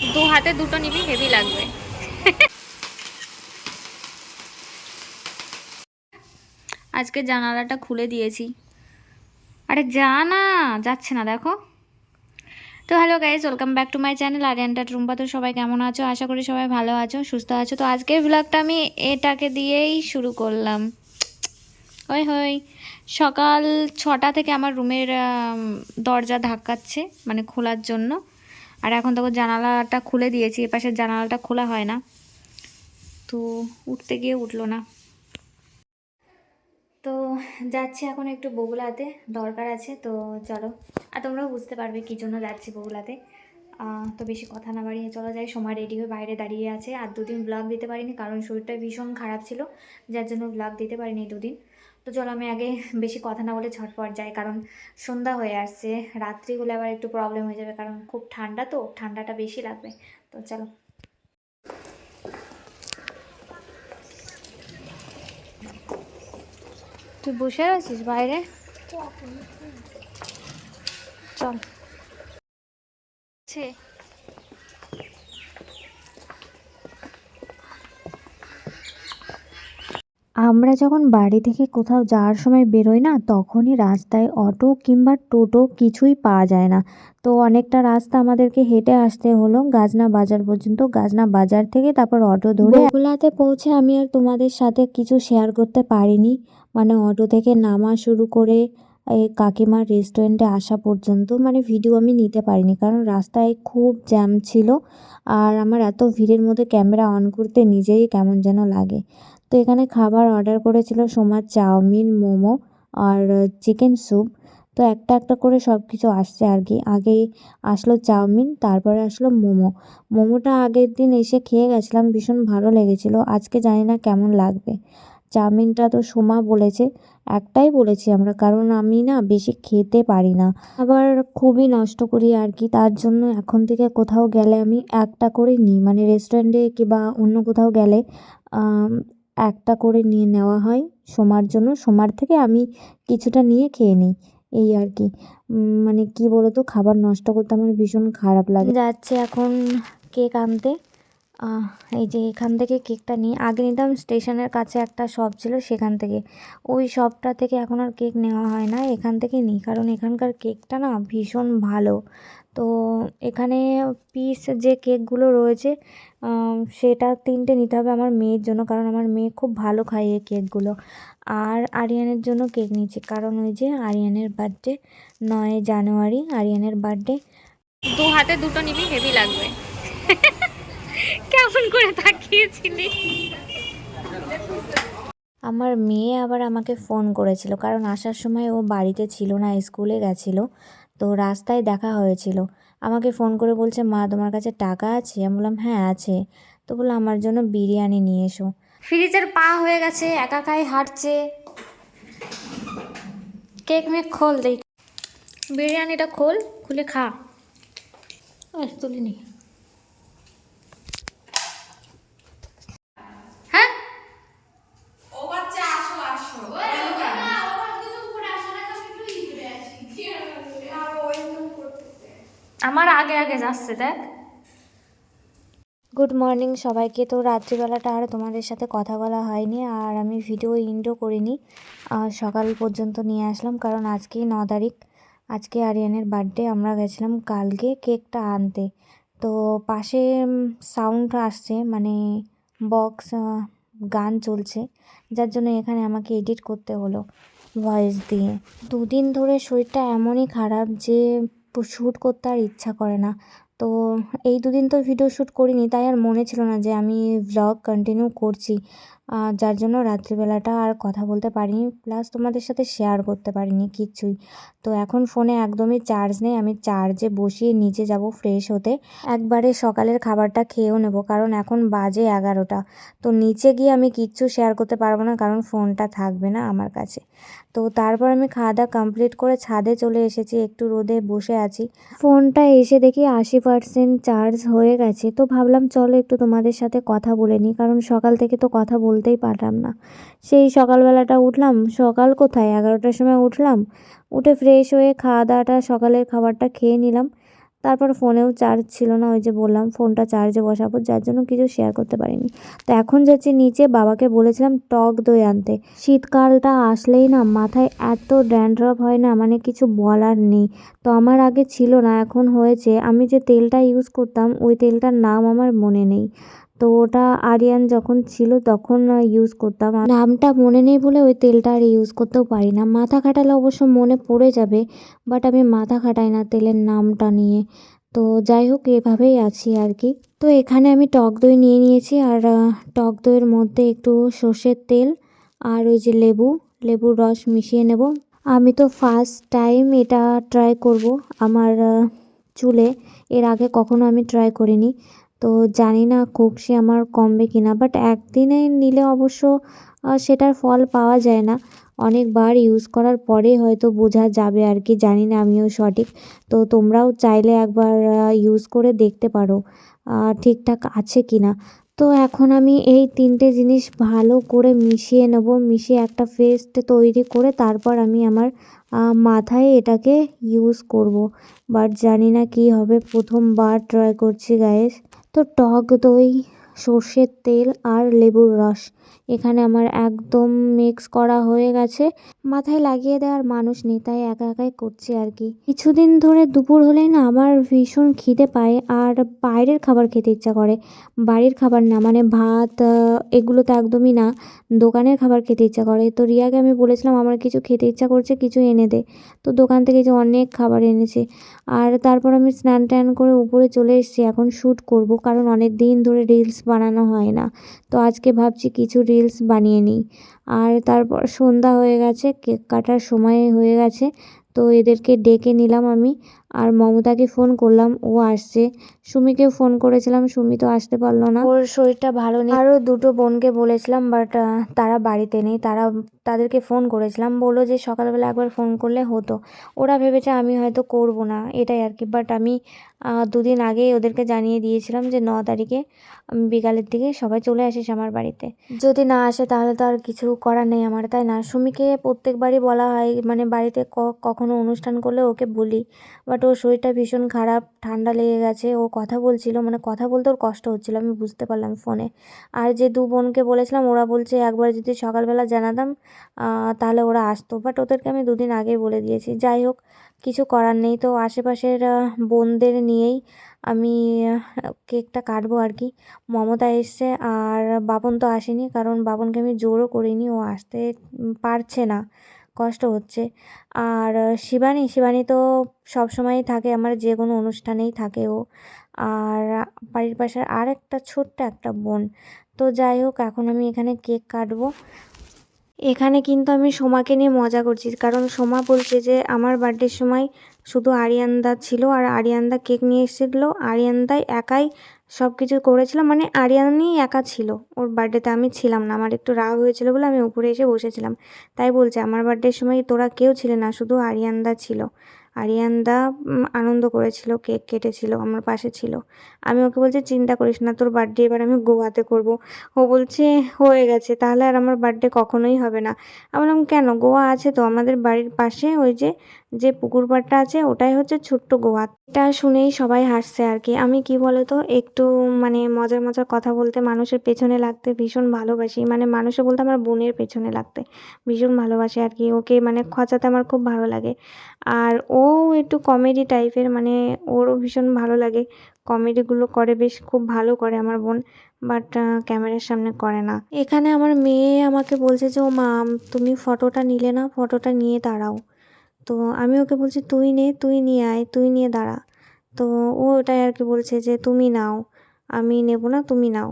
দু হাতে দুটো নিবি, হেভি লাগবে। আজকে জানালাটা খুলে দিয়েছি। আরে যা না, যাচ্ছে না, দেখো। তো hello guys welcome back to my channel আরিয়ানটা Tumpa তো সবাই কেমন আছো? আশা করি সবাই ভালো আছো, সুস্থ আছো। তো আজকের ব্লগটা আমি এটাকে দিয়েই শুরু করলাম। ওই হই, সকাল ছটা থেকে আমার রুমের দরজা ধাক্কাচ্ছে মানে খোলার জন্য। আর এখন তখন জানালাটা খুলে দিয়েছি এপাশের জানালাটা খোলা হয় না। তো উঠতে গিয়ে উঠল না। তো যাচ্ছি এখন একটু বগুলাতে, দরকার আছে, তো চলো। আর তোমরাও বুঝতে পারবে কী জন্য যাচ্ছি বগুলাতে। তো বেশি কথা না বাড়িয়ে চলো যাই, সময় রেডি হয়ে বাইরে দাঁড়িয়ে আছে। আর দুদিন ব্লগ দিতে পারিনি, কারণ শরীরটা ভীষণ খারাপ ছিল, যার জন্য ব্লগ দিতে পারিনি দুদিন। তো চলো আমি আগে বেশি কথা না বলে ঝটপট যাই, কারণ সন্ধ্যা হয়ে আসছে। রাত্রি হলে আবার একটু প্রবলেম হয়ে যাবে, কারণ খুব ঠান্ডা তো, ঠান্ডাটা বেশি লাগবে। তো চলো। তুই বসে আছিস বাইরে? চল। আমরা যখন বাড়ি থেকে কোথাও যাওয়ার সময় বেরোই না, তখনই রাস্তায় অটো কিংবা টোটো কিছুই পাওয়া যায় না। তো অনেকটা রাস্তা আমাদেরকে হেঁটে আসতে হলো, গাজনা বাজার পর্যন্ত। গাজনা বাজার থেকে তারপর অটো ধরে বগুলাতে পৌঁছে আমি আর তোমাদের সাথে কিছু শেয়ার করতে পারিনি। মানে অটো থেকে নামা শুরু করে এই কাকিমার রেস্টুরেন্টে আসা পর্যন্ত মানে ভিডিও আমি নিতে পারিনি। কারণ রাস্তায় খুব জ্যাম ছিল আর আমার এত ভিড়ের মধ্যে ক্যামেরা অন করতে নিজেই কেমন যেন লাগে। তো এখানে খাবার অর্ডার করেছিল সোমার চাউমিন, মোমো আর চিকেন স্যুপ তো একটা একটা করে সব কিছু আসছে আর কি। আগে আসলো চাউমিন, তারপরে আসলো মোমো। মোমোটা আগের দিন এসে খেয়ে গেছিলাম, ভীষণ ভালো লেগেছিল। আজকে জানি না কেমন লাগবে। চাউমিনটা তো সোমা বলেছে, একটাই বলেছি আমরা, কারণ আমি না বেশি খেতে পারি না। আবার খুবই নষ্ট করি আর কি, তার জন্য এখন থেকে কোথাও গেলে আমি একটা করে নিই। মানে রেস্টুরেন্টে কিংবা অন্য কোথাও গেলে একটা করে নিয়ে নেওয়া হয় সোমার জন্য। সোমার থেকে আমি কিছুটা নিয়ে খেয়ে নিই, এই আর কি। মানে কি বলতো, খাবার নষ্ট করতে আমার ভীষণ খারাপ লাগে। যাচ্ছে এখন কেক আনতে। এই যে এখান থেকে কেকটা নিই আগে নিতাম স্টেশনের কাছে একটা শপ ছিল সেখান থেকে। ওই শপটা থেকে এখন আর কেক নেওয়া হয় না, এখান থেকে নিই। কারণ এখানকার কেকটা না ভীষণ ভালো। তো এখানে পিস যে কেকগুলো রয়েছে সেটা তিনটে নিতে হবে আমার মেয়ের জন্য কারণ আমার মেয়ে খুব ভালো খায় এই কেকগুলো। আর আরিয়ানের জন্য কেক নিচ্ছি কারণ ওই যে আরিয়ানের বার্থডে নয় জানুয়ারি আরিয়ানের বার্থডে দু হাতে দুটো নিবি হেভি লাগবে। কেমন করে তাকিয়েছিলি? আমার মেয়ে আবার আমাকে ফোন করেছিল কারণ আসার সময় ও বাড়িতে ছিল না স্কুলে গেছিল তো রাস্তায় দেখা হয়েছিল। আমাকে ফোন করে বলছে, মা, তোমার কাছে টাকা আছে? আমি বললাম হ্যাঁ আছে। তো বলল, আমার জন্য বিরিয়ানি নিয়ে এসো। ফ্রিজের পা হয়ে গেছে, একা খাই হাঁটছে। কেক মেক খোল দেখ। বিরিয়ানিটা খোল, খুলে খা। তুলিনি হ্যাঁ আমার আগে আগে যাচ্ছে, দেখ। গুড মর্নিং সবাইকে। তো রাত্রিবেলাটা আর তোমাদের সাথে কথা বলা হয়নি আর আমি ভিডিও ইন্ডো করিনি। সকাল পর্যন্ত নিয়ে আসলাম কারণ আজকেই ন তারিখ। আজকে আরিয়ানের বার্থডে আমরা গেছিলাম কালকে কেকটা আনতে। তো পাশে সাউন্ড আসছে মানে বক্স গান চলছে। যার জন্য এখানে আমাকে এডিট করতে হলো ভয়েস দিয়ে। দুদিন ধরে শরীরটা এমনই খারাপ যে শ্যুট করতে আর ইচ্ছা করে না। তো এই দুদিন তো ভিডিও শ্যুট করিনি, তাই আর মনে ছিল না যে আমি ভ্লগ কন্টিনিউ করছি। যার জন্য রাত্রিবেলাটা আর কথা বলতে পারিনি প্লাস তোমাদের সাথে শেয়ার করতে পারিনি কিচ্ছুই তো এখন ফোনে একদমই চার্জ নেই, আমি চার্জে বসিয়ে নিচে যাব ফ্রেশ হতে। একবারে সকালের খাবারটা খেয়েও নেব, কারণ এখন বাজে এগারোটা। তো নিচে গিয়ে আমি কিচ্ছু শেয়ার করতে পারব না, কারণ ফোনটা থাকবে না আমার কাছে। তো তারপর আমি খাওয়া দাওয়া কমপ্লিট করে ছাদে চলে এসেছি, একটু রোদে বসে আছি। ফোনটা এসে দেখি আশি পার্সেন্ট চার্জ হয়ে গেছে, তো ভাবলাম চলো একটু তোমাদের সাথে কথা বলে নিই, কারণ সকাল থেকে তো কথা বলতেই পারলাম না। সেই সকালবেলাটা উঠলাম। সকাল কোথায়? এগারোটার সময় উঠলাম। উঠে ফ্রেশ হয়ে খাওয়া দাওয়াটা সকালের খাবারটা খেয়ে নিলাম। তারপর ফোনেও চার্জ ছিল না, ওই যে বললাম ফোনটা চার্জে বসাবো, যার জন্য কিছু শেয়ার করতে পারিনি। তো এখন যাচ্ছি নিচে, বাবাকে বলেছিলাম টক দই আনতে। শীতকালটা আসলেই না, মাথায় এত ড্যান্ড্রফ হয় না মানে কিছু বলার নেই। তো আমার আগে ছিল না, এখন হয়েছে। আমি যে তেলটা ইউজ করতাম, ওই তেলটার নাম আমার মনে নেই। তো ওটা আরিয়ান যখন ছিল তখন ইউজ করতাম। নামটা মনে নেই বলে ওই তেলটা আর ইউজ করতেও পারি না। মাথা খাটালে অবশ্য মনে পড়ে যাবে বাট আমি মাথা খাটাই না তেলের নামটা নিয়ে। তো যাই হোক, এভাবেই আছি আর কি। তো এখানে আমি টক দই নিয়ে নিয়েছি, আর টক দইয়ের মধ্যে একটু সর্ষের তেল আর ওই যে লেবু, লেবুর রস মিশিয়ে নেব। আমি তো ফার্স্ট টাইম এটা ট্রাই করব আমার চুলে। এর আগে কখনো আমি ট্রাই করিনি। তো জানি না খুবসি আমার কমবে কিনা বাট একদিনে নিলে অবশ্য সেটার ফল পাওয়া যায় না। অনেকবার ইউজ করার পরে হয়তো বোঝা যাবে আর কি, জানি না আমিও সঠিক। তো তোমরাও চাইলে একবার ইউজ করে দেখতে পারো ঠিকঠাক আছে কি না তো এখন আমি এই তিনটে জিনিস ভালো করে মিশিয়ে নেব, মিশিয়ে একটা পেস্ট তৈরি করে তারপর আমি আমার মাথায় এটাকে ইউজ করব। বাট জানি না কি হবে, প্রথমবার ট্রাই করছি গায়েস তো টক দই সর্ষের তেল আর লেবুর রস। এখানে আমার একদম মিক্স করা হয়ে গেছে। মাথায় লাগিয়ে দেওয়ার মানুষ নেই, তাই একা একাই করছি আর কি। কিছুদিন ধরে দুপুর হলেই না আমার ভীষণ খিদে পায়, আর বাইরের খাবার খেতে ইচ্ছা করে। বাড়ির খাবার না মানে ভাত এগুলো তো একদমই না। দোকানের খাবার খেতে ইচ্ছা করে। তো রিয়াকে আমি বলেছিলাম, আমার কিছু খেতে ইচ্ছা করছে, কিছু এনে দে। তো দোকান থেকে যে অনেক খাবার এনেছে। আর তারপর আমি স্নান টান করে উপরে চলে এসেছি। এখন শ্যুট করব, কারণ অনেক দিন ধরে রিলস বানানো হয় না। তো আজকে ভাবছি কিছু রিলস বানিয়ে নিই। আর তারপর সন্ধ্যা হয়ে গেছে, কেক কাটার সময় হয়ে গেছে, তো এদেরকে ডেকে নিলাম আমি। আর মমতাকে ফোন করলাম ও আসছে। সুমিকে ফোন করেছিলাম সুমি তো আসতে পারল না। ওর শরীরটা ভালো নেই। আরও দুটো বোনকে বলেছিলাম বাট তারা বাড়িতে নেই। তারা তাদেরকে ফোন করেছিলাম। বলল যে সকালবেলা একবার ফোন করলে হতো। ওরা ভেবেছে আমি হয়তো করব না এটাই আর কি বাট আমি দুদিন আগেই ওদেরকে জানিয়ে দিয়েছিলাম যে ন তারিখে বিকালের দিকে সবাই চলে আসিস আমার বাড়িতে। যদি না আসে তাহলে তো আর কিছু করার নেই আমার তাই না? সুমিকে প্রত্যেকবারই বলা হয় মানে বাড়িতে ক- কখনো অনুষ্ঠান করলে ওকে বলি। বাট ওর শরীরটা ভীষণ খারাপ, ঠান্ডা লেগে গেছে। ও কথা বলছিল মানে কথা বলতে ওর কষ্ট হচ্ছিল, আমি বুঝতে পারলাম ফোনে। আর যে দু বোনকে বলেছিলাম, ওরা বলছে, একবার যদি সকালবেলা জানাতাম তাহলে ওরা আসতো। বাট ওদেরকে আমি দুদিন আগেই বলে দিয়েছি। যাই হোক, কিছু করার নেই। তো আশেপাশের বোনদের নিয়েই আমি কেকটা কাটবো আর কি। মমতা এসছে, আর বাবন তো আসেনি, কারণ বাবনকে আমি জোরও করিনি, ও আসতে পারছে না। কষ্ট হচ্ছে। আর শিবানী শিবানী তো সবসময়ই থাকে, আমার যে কোনো অনুষ্ঠানেই থাকে ও। আর, বাড়ির পাশে আর একটা ছোট্ট একটা বোন। তো যাই হোক, এখন আমি এখানে কেক কাটবো। এখানে কিন্তু আমি সোমাকে নিয়ে মজা করছি, কারণ সোমা বলছে যে, আমার বার্থডের সময় শুধু আরিয়ানদা ছিল, আর আরিয়ানদা কেক নিয়ে এসেছিল। আরিয়ানদাই একাই সব কিছু করেছিলাম। মানে আরিয়ানই একা ছিল। ওর বার্থডেতে আমি ছিলাম না। আমার একটু রাগ হয়েছিল বলে আমি উপরে এসে বসেছিলাম। তাই বলছে, আমার বার্থডের সময় তোরা কেউ ছিলে না, শুধু আরিয়ানদা ছিল। আরিয়ানদা আনন্দ করেছিল, কেক কেটেছিল, আমার পাশে ছিল। আমি ওকে বলছি, চিন্তা করিস না, তোর বার্থডে এবার আমি গোয়াতে করব। ও বলছে, হয়ে গেছে, তাহলে আর আমার বার্থডে কখনোই হবে না। আমি বললাম, কেন? গোয়া আছে তো আমাদের বাড়ির পাশে ওই যে যে পুকুর পাড়টা আছে, ওটাই হচ্ছে ছোট্ট গোয়া। এটা শুনেই সবাই হাসছে আর কি। আমি কি বলতো, একটু মানে মজার মজার কথা বলতে মানুষের পেছনে লাগতে ভীষণ ভালোবাসি। মানে মানুষে বলতে আমার বোনের পেছনে লাগতে ভীষণ ভালোবাসি আর কি। ওকে মানে খচাতে আমার খুব ভালো লাগে। আর ও একটু কমেডি টাইপের মানে ওরও ভীষণ ভালো লাগে। কমেডিগুলো করে বেশ, খুব ভালো করে আমার বোন। বাট ক্যামেরার সামনে করে না। এখানে আমার মেয়ে আমাকে বলছে যে, ও মা, তুমি ফটোটা নিলে না ফটোটা নিয়ে দাঁড়াও। তো আমি ওকে বলছি, তুই নে, তুই নিয়ে আয়, তুই নিয়ে দাঁড়া। তো ও ওটাই আর কি বলছে যে, তুমি নাও, আমি নেব না, তুমি নাও।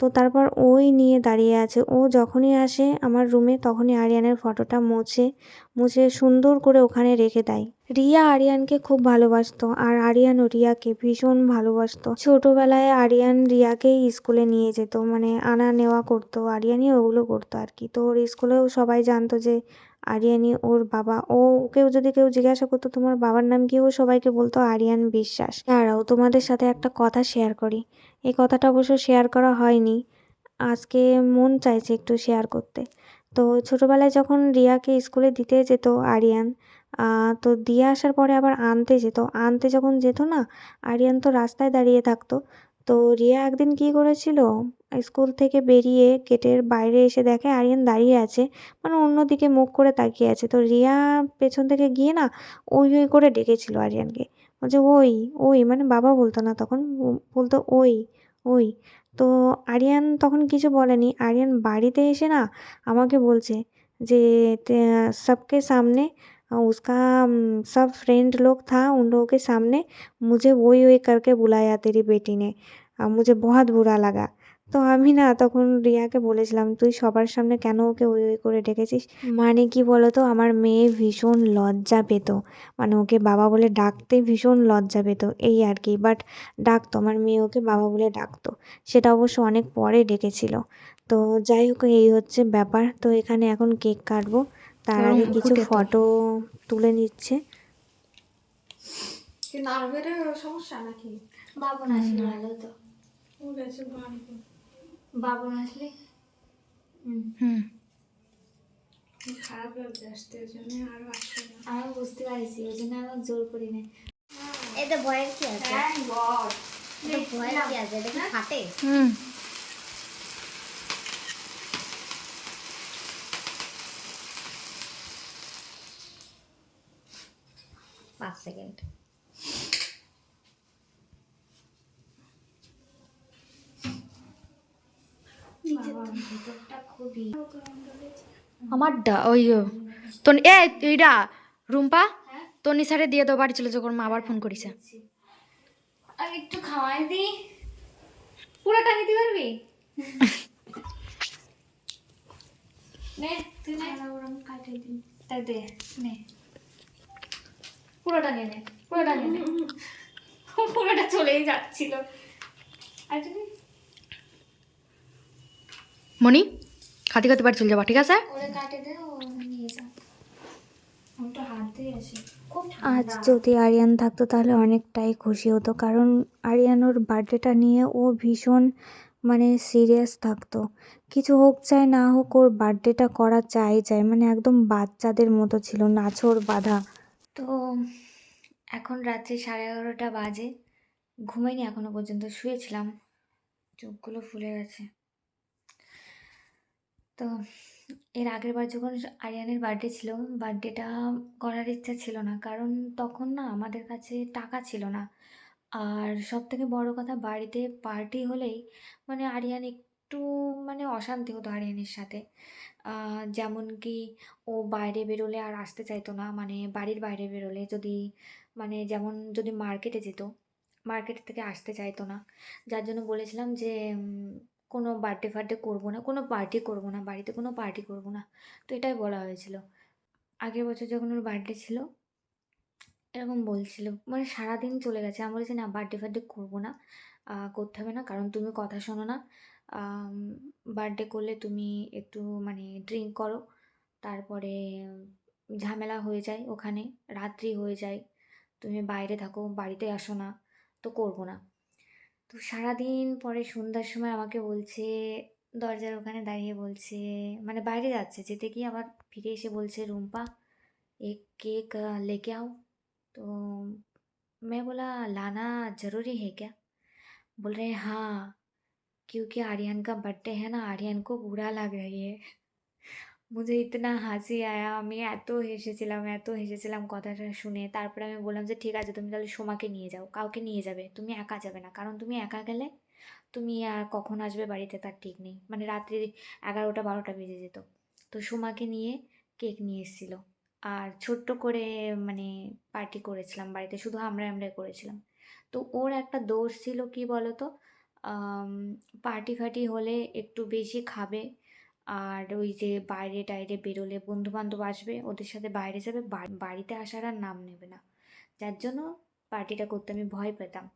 তো তারপর ওই নিয়ে দাঁড়িয়ে আছে। ও যখনই আসে আমার রুমে তখনই আরিয়ানের ফটোটা মোছে, মুছে সুন্দর করে ওখানে রেখে দেয়। রিয়া আরিয়ানকে খুব ভালোবাসতো আর আরিয়ানও রিয়াকে ভীষণ ভালোবাসতো। ছোটোবেলায় আরিয়ান রিয়াকেই স্কুলে নিয়ে যেত মানে আনা নেওয়া করতো, আরিয়ানই ওগুলো করতো আর কি। তো ওর স্কুলেও সবাই জানতো যে আরিয়ানই ওর বাবা। ও ওকেও যদি কেউ জিজ্ঞাসা করতো তোমার বাবার নাম কি, ও সবাইকে বলতো আরিয়ান বিশ্বাস। দাঁড়াও, তোমাদের সাথে একটা কথা শেয়ার করি। এই কথাটা অবশ্য শেয়ার করা হয়নি। আজকে মন চাইছে একটু শেয়ার করতে। তো ছোটোবেলায় যখন রিয়াকে স্কুলে দিতে যেত আরিয়ান তো দিয়ে আসার পরে আবার আনতে যেত। আনতে যখন যেত না, আরিয়ান তো রাস্তায় দাঁড়িয়ে থাকতো। তো রিয়া একদিন কি করেছিল? স্কুল থেকে বেরিয়ে গেটের বাইরে এসে দেখে আরিয়ান দাঁড়িয়ে আছে মানে অন্যদিকে মুখ করে তাকিয়ে আছে। তো রিয়া পেছন থেকে গিয়ে না ওই ওই করে ডেকেছিল আরিয়ানকে। বলছে, ওই ওই মানে বাবা বলতো না তখন, বলতো ওই ওই। তো আরিয়ান তখন কিছু বলেনি। আরিয়ান বাড়িতে এসে না আমাকে বলছে যে সবকে সামনে उसका अम, सब फ्रेंड लोग था उन लोगों के सामने मुझे वही वही करके बुलाया तेरी बेटी ने আর मुझे बहुत बुरा लगा তো আমি না তখন রিয়াকে বলেছিলাম তুই সবার সামনে কেন ওকে ওই ওই করে ডেকেছিস মানে কি বলতো আমার মেয়ে ভীষণ লজ্জা পেত মানে ওকে বাবা বলে ডাকতে ভীষণ লজ্জা পেত এই আর কি বাট ডাকতো আমার মেয়ে ওকে বাবা বলে ডাকতো সেটা অবশ্য অনেক পরে ডেকেছিল তো যাই হোক এই হচ্ছে ব্যাপার তো এখানে এখন কেক কাটবো তার আগে কিছু ফটো তুলে নিচ্ছে। কি নার্ভের সমস্যা নাকি? বাবন আসলে ভালো তো। ও গেছে বাড়িতে। বাবন আসলে? হুম। খারাপ লাগছে আসতে ওই জন্য আরও আসবে না। আমি বুঝতে পারছি ওই জন্য আমার জোর করি না ভয়ের কি আছে? থ্যাংক গড ভয়ের কি আছে? এটা কি হুম। সেকেন্ড আমার ডা ওই তো এ এইটা রুম্পা তো নিসারে দিয়ে দাও বাড়ি চলে যখন মা আবার ফোন করিছে। আর একটু খাওয়াই দি। পুরোটা নিতে পারবি? নে তুই নে। কাটিয়ে দিন তাই দে নে। পুরোটা নিয়ে নে পুরোটা নিয়ে নে। পুরোটা চলেই যাচ্ছিল। আর মনি খাতে খাতে বাড়ি চলে যাবা ঠিক আছে? ওরে কাটে দে ও নিয়ে যা। আমি তো হাত দিয়ে আসি খুব আজ যদি আরিয়ান থাকতো তাহলে অনেকটাই খুশি হতো কারণ আরিয়ান ওর বার্থডেটা নিয়ে ও ভীষণ মানে সিরিয়াস থাকতো। কিছু হোক চাই না হোক ওর বার্থডেটা করা চাই চাই। মানে একদম বাচ্চাদের মতো ছিল নাছোড় বাঁধা। তো এখন রাত্রি সাড়ে এগারোটা বাজে। ঘুমাইনি এখনও পর্যন্ত, শুয়েছিলাম। চোখগুলো ফুলে গেছে। তো এর আগের বার যখন আরিয়ানের বার্থডে ছিল বার্থডেটা করার ইচ্ছা ছিল না। কারণ তখন না আমাদের কাছে টাকা ছিল না। আর সব থেকে বড় কথা, বাড়িতে পার্টি হলেই মানে আরিয়ান একটু মানে অশান্তি হতো আরিয়ানের সাথে। যেমন কি ও বাইরে বেরোলে আর আসতে চাইতো না মানে বাড়ির বাইরে বেরোলে যদি মানে যেমন যদি মার্কেটে যেত, মার্কেট থেকে আসতে চাইতো না। যার জন্য বলেছিলাম যে কোনো বার্থডে ফার্থডে করব না, কোনো পার্টি করব না, বাড়িতে কোনো পার্টি করব না। তো এটাই বলা হয়েছিল। আগের বছর যখন ওর বার্থডে ছিল, এরকম বলছিল মানে সারাদিন চলে গেছে। আমি বলেছি, না, বার্থডে ফার্থডে করব না করতে হবে না, কারণ তুমি কথা শোনো না। বার্থডে করলে তুমি একটু মানে ড্রিঙ্ক করো তারপরে ঝামেলা হয়ে যায় ওখানে রাত্রি হয়ে যায় তুমি বাইরে থাকো বাড়িতে আসো না তো করবো না তো সারাদিন পরে সন্ধ্যার সময় আমাকে বলছে দরজার ওখানে দাঁড়িয়ে বলছে মানে বাইরে যাচ্ছে যেতে গিয়ে আবার ফিরে এসে বলছে রুম্পা एक केक अ, लेके आओ तो मैं बोला लाना ज़रूरी है क्या बोल रहे हैं हाँ क्योंकि आर्यन का बर्थडे है ना आर्यन को बुरा लग रही है মুঝে ইতনা হাসি আয়া আমি এত হেসেছিলাম এত হেসেছিলাম কথাটা শুনে তারপরে আমি বললাম যে ঠিক আছে তুমি তাহলে সোমাকে নিয়ে যাও কাউকে নিয়ে যাবে তুমি একা যাবে না কারণ তুমি একা গেলে তুমি আর কখন আসবে বাড়িতে তার ঠিক নেই মানে রাত্রি এগারোটা বারোটা বেজে যেত তো সোমাকে নিয়ে কেক নিয়ে এসেছিলো আর ছোট্ট করে মানে পার্টি করেছিলাম বাড়িতে শুধু আমরা আমরাই করেছিলাম তো ওর একটা দোষ ছিল কি বলতো পার্টি ফার্টি হলে একটু বেশি খাবে। আর ওই যে বাইরে টাইরে বেরোলে বন্ধু বান্ধব আসবে, ওদের সাথে বাইরে যাবে বাড়িতে আসার আর নাম নেবে না। যার জন্য পার্টিটা করতে আমি ভয় পেতাম।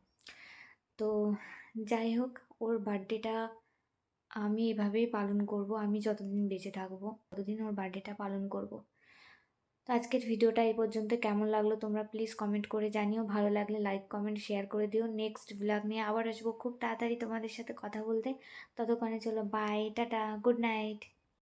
তো যাই হোক, ওর বার্থডেটা আমি এভাবেই পালন করব, আমি যতদিন বেঁচে থাকব, ততদিন ওর বার্থডেটা পালন করব। তো আজকের ভিডিওটা এই পর্যন্ত। কেমন লাগল তোমরা প্লিজ কমেন্ট করে জানিও। ভালো লাগলে লাইক কমেন্ট শেয়ার করে দিও। নেক্সট ব্লগ নিয়ে আবার আসব। খুব তাড়াতাড়ি তোমাদের সাথে কথা বলতে। ততক্ষণে চলো বাই টাটা গুড নাইট